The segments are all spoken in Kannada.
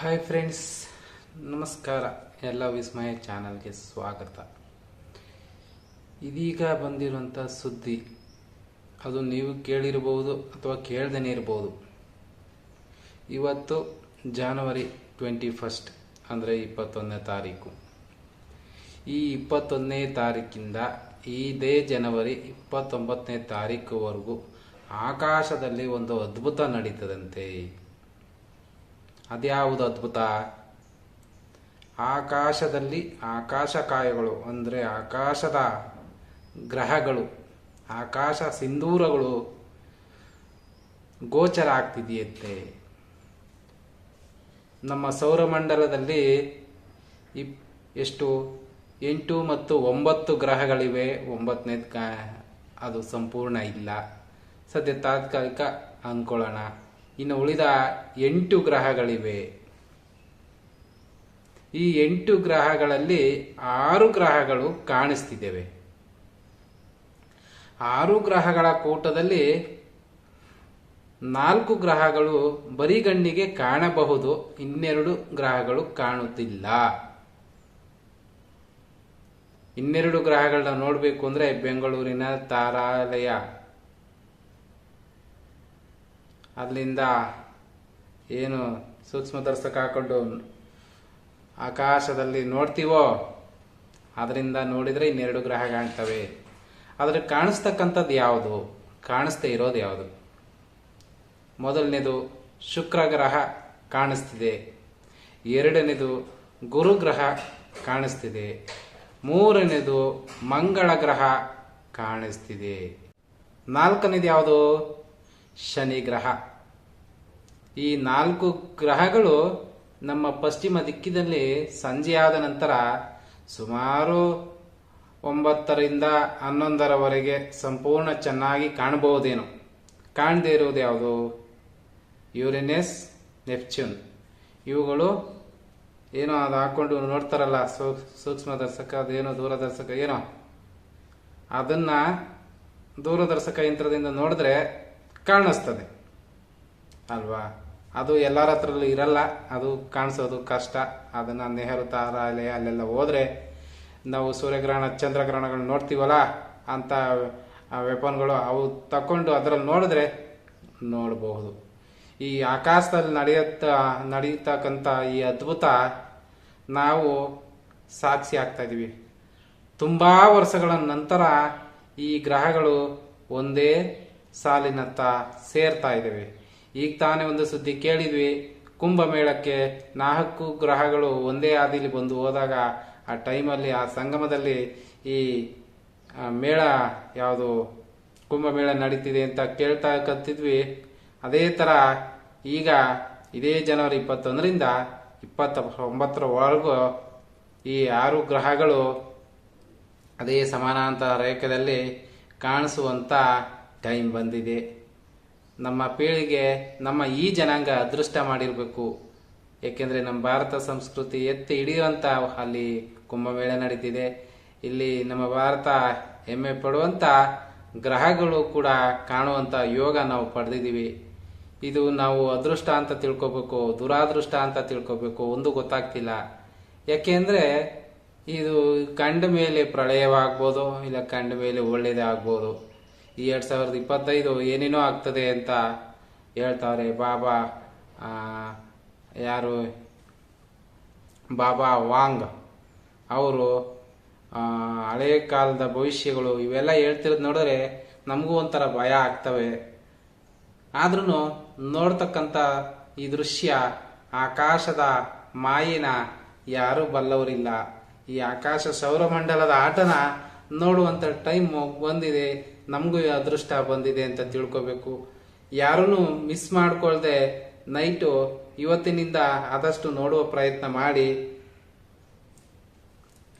ಹಾಯ್ ಫ್ರೆಂಡ್ಸ್ ನಮಸ್ಕಾರ. ಎಲ್ಲ ವಿಸ್ಮಯ ಚಾನಲ್ಗೆ ಸ್ವಾಗತ. ಇದೀಗ ಬಂದಿರುವಂಥ ಸುದ್ದಿ. ಅದು ನೀವು ಕೇಳಿರಬಹುದು ಅಥವಾ ಕೇಳ್ದೇನೆ ಇರಬಹುದು. ಇವತ್ತು ಜಾನವರಿ ಟ್ವೆಂಟಿ ಫಸ್ಟ್ ಅಂದರೆ ಇಪ್ಪತ್ತೊಂದನೇ ತಾರೀಕು. ಈ ಇಪ್ಪತ್ತೊಂದನೇ ತಾರೀಕಿಂದ ಇದೇ ಜನವರಿ ಇಪ್ಪತ್ತೊಂಬತ್ತನೇ ತಾರೀಕುವರೆಗೂ ಆಕಾಶದಲ್ಲಿ ಒಂದು ಅದ್ಭುತ ನಡೀತದಂತೆ. ಅದ್ಯಾವುದು ಅದ್ಭುತ? ಆಕಾಶದಲ್ಲಿ ಆಕಾಶಕಾಯಗಳು, ಅಂದರೆ ಆಕಾಶದ ಗ್ರಹಗಳು, ಆಕಾಶ ಸಿಂಧೂರಗಳು ಗೋಚರ ಆಗ್ತಿದೆಯಂತೆ. ನಮ್ಮ ಸೌರಮಂಡಲದಲ್ಲಿ ಇಪ್, ಎಷ್ಟು? ಎಂಟು ಮತ್ತು ಒಂಬತ್ತು ಗ್ರಹಗಳಿವೆ. ಒಂಬತ್ತನೇದು ಅದು ಸಂಪೂರ್ಣ ಇಲ್ಲ. ಸದ್ಯ ತಾತ್ಕಾಲಿಕ ಅಂದ್ಕೊಳ್ಳೋಣ ಇನ್ನು ಉಳಿದ ಎಂಟು ಗ್ರಹಗಳಿವೆ. ಈ ಎಂಟು ಗ್ರಹಗಳಲ್ಲಿ ಆರು ಗ್ರಹಗಳು ಕಾಣಿಸ್ತಿದ್ದೇವೆ. ಆರು ಗ್ರಹಗಳ ಕೂಟದಲ್ಲಿ ನಾಲ್ಕು ಗ್ರಹಗಳು ಬರಿಗಣ್ಣಿಗೆ ಕಾಣಬಹುದು, ಇನ್ನೆರಡು ಗ್ರಹಗಳು ಕಾಣುತ್ತಿಲ್ಲ. ಇನ್ನೆರಡು ಗ್ರಹಗಳನ್ನ ನೋಡಬೇಕು ಅಂದ್ರೆ ಬೆಂಗಳೂರಿನ ತಾರಾಲಯ. ಅಲ್ಲಿಂದ ಏನು ಸೂಕ್ಷ್ಮದರ್ಶಕ ಹಾಕೊಂಡು ಆಕಾಶದಲ್ಲಿ ನೋಡ್ತೀವೋ, ಅದರಿಂದ ನೋಡಿದರೆ ಇನ್ನೆರಡು ಗ್ರಹ ಕಾಣ್ತವೆ. ಆದರೆ ಕಾಣಿಸ್ತಕ್ಕಂಥದ್ದು ಯಾವುದು? ಕಾಣಿಸ್ತೇ ಇರೋದು ಯಾವುದು? ಮೊದಲನೇದು ಶುಕ್ರ ಗ್ರಹ ಕಾಣಿಸ್ತಿದೆ. ಎರಡನೇದು ಗುರುಗ್ರಹ ಕಾಣಿಸ್ತಿದೆ. ಮೂರನೇದು ಮಂಗಳ ಗ್ರಹ ಕಾಣಿಸ್ತಿದೆ. ನಾಲ್ಕನೇದು ಯಾವುದು? ಶನಿ ಗ್ರಹ. ಈ ನಾಲ್ಕು ಗ್ರಹಗಳು ನಮ್ಮ ಪಶ್ಚಿಮ ದಿಕ್ಕಿನಲ್ಲಿ ಸಂಜೆಯಾದ ನಂತರ ಸುಮಾರು ಒಂಬತ್ತರಿಂದ ಹನ್ನೊಂದರವರೆಗೆ ಸಂಪೂರ್ಣ ಚೆನ್ನಾಗಿ ಕಾಣಬಹುದೇನು. ಕಾಣದೇ ಇರುವುದು ಯಾವುದು? Uranus, Neptune. ಇವುಗಳು ಏನೋ ಅದು ಹಾಕೊಂಡು ನೋಡ್ತಾರಲ್ಲ ಸೂಕ್ಷ್ಮ ಸೂಕ್ಷ್ಮದರ್ಶಕ ಅದೇನೋ ದೂರದರ್ಶಕ, ಏನೋ. ಅದನ್ನು ದೂರದರ್ಶಕ ಯಂತ್ರದಿಂದ ನೋಡಿದ್ರೆ ಕಾಣಿಸ್ತದೆ. ಅಲ್ವಾ? ಅದು ಎಲ್ಲರ ಹತ್ರಲ್ಲೂ ಇರಲ್ಲ. ಅದು ಕಾಣಿಸೋದು ಕಷ್ಟ. ಅದನ್ನ ನೆಹರು ತಾರಾಲಯ ಅಲ್ಲೆಲ್ಲ ಹೋದರೆ ನಾವು ಸೂರ್ಯಗ್ರಹಣ ಚಂದ್ರಗ್ರಹಣಗಳು ನೋಡ್ತೀವಲ್ಲ? ಅಂತ ವೆಪನ್ಗಳು ಅವು ತಕೊಂಡು ಅದರಲ್ಲಿ ನೋಡಿದ್ರೆ ನೋಡಬಹುದು. ಈ ಆಕಾಶದಲ್ಲಿ ನಡೆಯುತ್ತ ನಡೀತಕ್ಕಂಥ ಈ ಅದ್ಭುತ ನಾವು ಸಾಕ್ಷಿ ಆಗ್ತಾ ಇದೀವಿ. ತುಂಬಾ ವರ್ಷಗಳ ನಂತರ ಈ ಗ್ರಹಗಳು ಒಂದೇ ಸಾಲಿನತ್ತ ಸೇರ್ತಾ ಇದ್ದಾವೆ ಈಗ ತಾನೇ ಒಂದು ಸುದ್ದಿ ಕೇಳಿದ್ವಿ. ಕುಂಭಮೇಳಕ್ಕೆ ನಾಲ್ಕು ಗ್ರಹಗಳು ಒಂದೇ ಹಾದಿಲಿ ಬಂದು ಹೋದಾಗ ಆ ಟೈಮಲ್ಲಿ ಆ ಸಂಗಮದಲ್ಲಿ ಈ ಮೇಳ ಯಾವುದು ಕುಂಭಮೇಳ ನಡೀತಿದೆ ಅಂತ ಕೇಳ್ತಾ ಕತ್ತಿದ್ವಿ. ಅದೇ ಥರ ಈಗ ಇದೇ ಜನವರಿ ಇಪ್ಪತ್ತೊಂದರಿಂದ ಇಪ್ಪತ್ತ ಒಂಬತ್ತರವರೆಗೂ ಈ ಆರು ಗ್ರಹಗಳು ಅದೇ ಸಮಾನಾಂತರ ರೇಖೆಯಲ್ಲಿ ಕಾಣಿಸುವಂಥ ಟೈಮ್ ಬಂದಿದೆ. ನಮ್ಮ ಪೀಳಿಗೆ, ನಮ್ಮ ಈ ಜನಾಂಗ ಅದೃಷ್ಟ ಮಾಡಿರಬೇಕು. ಏಕೆಂದರೆ ನಮ್ಮ ಭಾರತ ಸಂಸ್ಕೃತಿ ಎತ್ತಿ ಹಿಡಿಯುವಂಥ ಅಲ್ಲಿ ಕುಂಭಮೇಳ ನಡೀತಿದೆ. ಇಲ್ಲಿ ನಮ್ಮ ಭಾರತ ಹೆಮ್ಮೆ ಪಡುವಂಥ ಗ್ರಹಗಳು ಕೂಡ ಕಾಣುವಂಥ ಯೋಗ ನಾವು ಪಡೆದಿದ್ದೀವಿ. ಇದು ನಾವು ಅದೃಷ್ಟ ಅಂತ ತಿಳ್ಕೊಬೇಕು, ದುರಾದೃಷ್ಟ ಅಂತ ತಿಳ್ಕೊಬೇಕು, ಒಂದು ಗೊತ್ತಾಗ್ತಿಲ್ಲ. ಯಾಕೆಂದರೆ ಇದು ಕಂಡ ಮೇಲೆ ಪ್ರಳಯವಾಗ್ಬೋದು, ಇಲ್ಲ ಕಂಡ ಮೇಲೆ ಒಳ್ಳೆಯದೇ ಆಗ್ಬೋದು. ಈ ಎರಡು ಸಾವಿರದ ಇಪ್ಪತ್ತೈದು ಏನೇನೋ ಆಗ್ತದೆ ಅಂತ ಹೇಳ್ತಾವ್ರೆ. ಬಾಬಾ ಯಾರು? Baba Vanga. ಅವರು ಹಳೆಯ ಕಾಲದ ಭವಿಷ್ಯಗಳು ಇವೆಲ್ಲ ಹೇಳ್ತಿರೋದು ನೋಡಿದ್ರೆ ನಮಗೂ ಒಂಥರ ಭಯ ಆಗ್ತವೆ. ಆದ್ರೂ ನೋಡ್ತಕ್ಕಂಥ ಈ ದೃಶ್ಯ ಆಕಾಶದ ಮಾಯಿನ ಯಾರೂ ಬಲ್ಲವರಿಲ್ಲ. ಈ ಆಕಾಶ ಸೌರಮಂಡಲದ ಆಟನ ನೋಡುವಂತ ಟೈಮ್ ಬಂದಿದೆ. ನಮಗೂ ಅದೃಷ್ಟ ಬಂದಿದೆ ಅಂತ ತಿಳ್ಕೊಬೇಕು. ಯಾರೂ ಮಿಸ್ ಮಾಡ್ಕೊಳ್ದೆ ನೈಟು ಇವತ್ತಿನಿಂದ ಆದಷ್ಟು ನೋಡುವ ಪ್ರಯತ್ನ ಮಾಡಿ.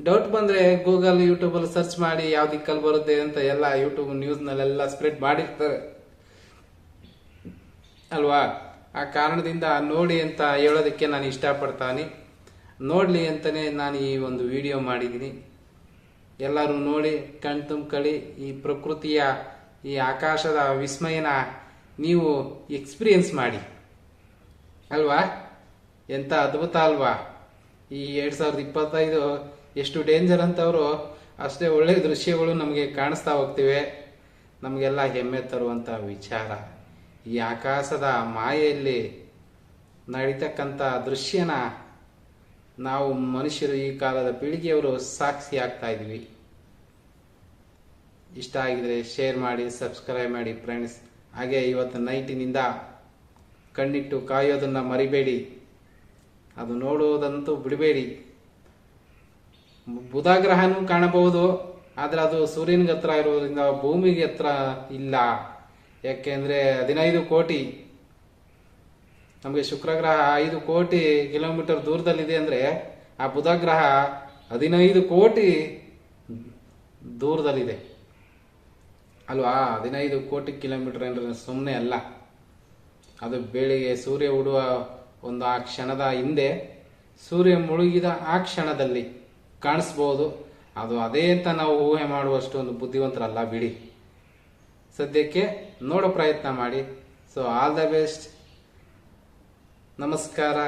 ಡೌಟ್ ಬಂದ್ರೆ ಗೂಗಲ್ ಯೂಟ್ಯೂಬ್ ಅಲ್ಲಿ ಸರ್ಚ್ ಮಾಡಿ ಯಾವ ದಿಕ್ಕಲ್ಲಿ ಬರುತ್ತೆ ಅಂತ ಎಲ್ಲ ಯೂಟ್ಯೂಬ್ ನ್ಯೂಸ್ ನಲ್ಲೆಲ್ಲ ಸ್ಪ್ರೆಡ್ ಮಾಡಿರ್ತಾರೆ ಅಲ್ವಾ? ಆ ಕಾರಣದಿಂದ ನೋಡಿ ಅಂತ ಹೇಳೋದಕ್ಕೆ ನಾನು ಇಷ್ಟಪಡ್ತಾನೆ. ನೋಡ್ಲಿ ಅಂತಲೇ ನಾನು ಈ ಒಂದು ವಿಡಿಯೋ ಮಾಡಿದ್ದೀನಿ. ಎಲ್ಲರೂ ನೋಡಿ, ಕಣ್ ತುಂಬ್ಕೊಳ್ಳಿ. ಈ ಪ್ರಕೃತಿಯ, ಈ ಆಕಾಶದ ವಿಸ್ಮಯನ ನೀವು ಎಕ್ಸ್ಪೀರಿಯನ್ಸ್ ಮಾಡಿ. ಅಲ್ವಾ? ಎಂತ ಅದ್ಭುತ ಅಲ್ವಾ? ಈ ಎರಡ್ ಸಾವಿರದ ಇಪ್ಪತ್ತೈದು ಎಷ್ಟು ಡೇಂಜರ್ ಅಂತವರು, ಅಷ್ಟೇ ಒಳ್ಳೆ ದೃಶ್ಯಗಳು ನಮಗೆ ಕಾಣಿಸ್ತಾ ಹೋಗ್ತಿವೆ. ನಮಗೆಲ್ಲ ಹೆಮ್ಮೆ ತರುವಂತ ವಿಚಾರ. ಈ ಆಕಾಶದ ಮಾಯೆಯಲ್ಲಿ ನಡೀತಕ್ಕಂಥ ದೃಶ್ಯನ ನಾವು ಮನುಷ್ಯರು ಈ ಕಾಲದ ಪೀಳಿಗೆಯವರು ಸಾಕ್ಷಿ ಆಗ್ತಾ ಇದ್ವಿ. ಇಷ್ಟ ಆಗಿದ್ರೆ ಶೇರ್ ಮಾಡಿ ಸಬ್ಸ್ಕ್ರೈಬ್ ಮಾಡಿ ಫ್ರೆಂಡ್ಸ್ ಹಾಗೆ ಇವತ್ತು ನೈಟಿನಿಂದ ಕಣ್ಣಿಟ್ಟು ಕಾಯೋದನ್ನ ಮರಿಬೇಡಿ. ಅದು ನೋಡುವುದಂತೂ ಬಿಡಬೇಡಿ. ಬುಧ ಗ್ರಹನೂ ಕಾಣಬಹುದು, ಆದ್ರೆ ಅದು ಸೂರ್ಯನಿಗೆ ಹತ್ರ ಇರೋದ್ರಿಂದ ಭೂಮಿಗೆ ಹತ್ರ ಇಲ್ಲ. ಯಾಕೆಂದ್ರೆ ಹದಿನೈದು ಕೋಟಿ ನಮಗೆ ಶುಕ್ರ ಗ್ರಹ ಐದು ಕೋಟಿ ಕಿಲೋಮೀಟರ್ ದೂರದಲ್ಲಿದೆ ಅಂದರೆ ಆ ಬುಧ ಗ್ರಹ ಹದಿನೈದು ಕೋಟಿ ದೂರದಲ್ಲಿದೆ. ಅಲ್ವಾ? ಹದಿನೈದು ಕೋಟಿ ಕಿಲೋಮೀಟರ್ ಅಂದ್ರೆ ಸುಮ್ಮನೆ ಅಲ್ಲ. ಅದು ಬೆಳಿಗ್ಗೆ ಸೂರ್ಯ ಉಡುವ ಒಂದು ಆ ಕ್ಷಣದ ಹಿಂದೆ ಸೂರ್ಯ ಮುಳುಗಿದ ಆ ಕ್ಷಣದಲ್ಲಿ ಕಾಣಿಸ್ಬೋದು. ಅದು ಅದೇ ಅಂತ ನಾವು ಊಹೆ ಮಾಡುವಷ್ಟು ಒಂದು ಬುದ್ಧಿವಂತರಲ್ಲ ಬಿಡಿ. ಸದ್ಯಕ್ಕೆ ನೋಡೋ ಪ್ರಯತ್ನ ಮಾಡಿ. ಸೊ ಆಲ್ ದ ಬೆಸ್ಟ್ ನಮಸ್ಕಾರ.